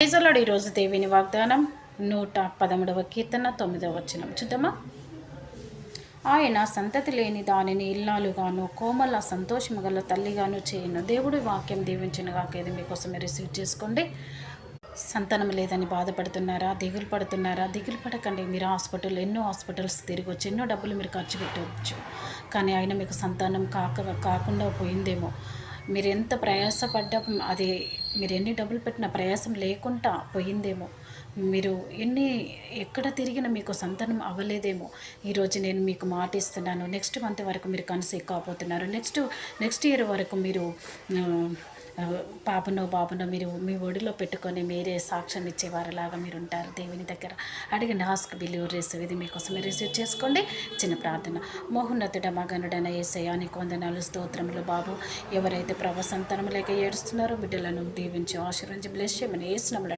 ప్రైజలాడు ఈరోజు దేవిని వాగ్దానం నూట పదమూడవ కీర్తన తొమ్మిదవ వచనం. చూద్దామా? ఆయన సంతతి లేని దానిని ఇల్లాలుగాను కోమల సంతోషము గల తల్లిగాను చేయను. దేవుడి వాక్యం దీవించిన కాకేది మీకోసం మీకోసమే రిసీవ్ చేసుకోండి. సంతానం లేదని బాధపడుతున్నారా? దిగులు పడుతున్నారా? దిగులు పడకండి. మీరు హాస్పిటల్ ఎన్నో హాస్పిటల్స్ తిరగవచ్చు ఎన్నో డబ్బులు మీరు ఖర్చు పెట్టవచ్చు. కానీ ఆయన మీకు సంతానం కాక కాకుండా పోయిందేమో. మీరు ఎంత ప్రయాసపడ్డ అది మీరు ఎన్ని డబ్బులు పెట్టినా ప్రయాసం లేకుండా పోయిందేమో. మీరు ఎన్ని ఎక్కడ తిరిగినా మీకు సంతానం అవ్వలేదేమో. ఈరోజు నేను మీకు మాట ఇస్తున్నాను. నెక్స్ట్ మంత్ వరకు మీరు కన్సీవ్ కాబోతున్నారు. నెక్స్ట్ నెక్స్ట్ ఇయర్ వరకు మీరు పాపనో బాబునో మీరు మీ ఒడిలో పెట్టుకొని మీరే సాక్ష్యం ఇచ్చేవారిలాగా మీరు ఉంటారు దేవుని దగ్గర అడిగిన ఆస్క్ బిలీవ్ రిసీవ్ ఇది మీకోసమే రిసీవ్ చేసుకోండి. చిన్న ప్రార్థన. మోహోన్నతుడ మగనుడైన ఏసయ్యా నీకు వందనాలు స్తోత్రములు బాబు. ఎవరైతే ప్రభ సంతానం లేక ఏడుస్తున్నారో బిడ్డలను దీవించి ఆశీర్వించి బ్లెస్ చేయమని ఏసునములు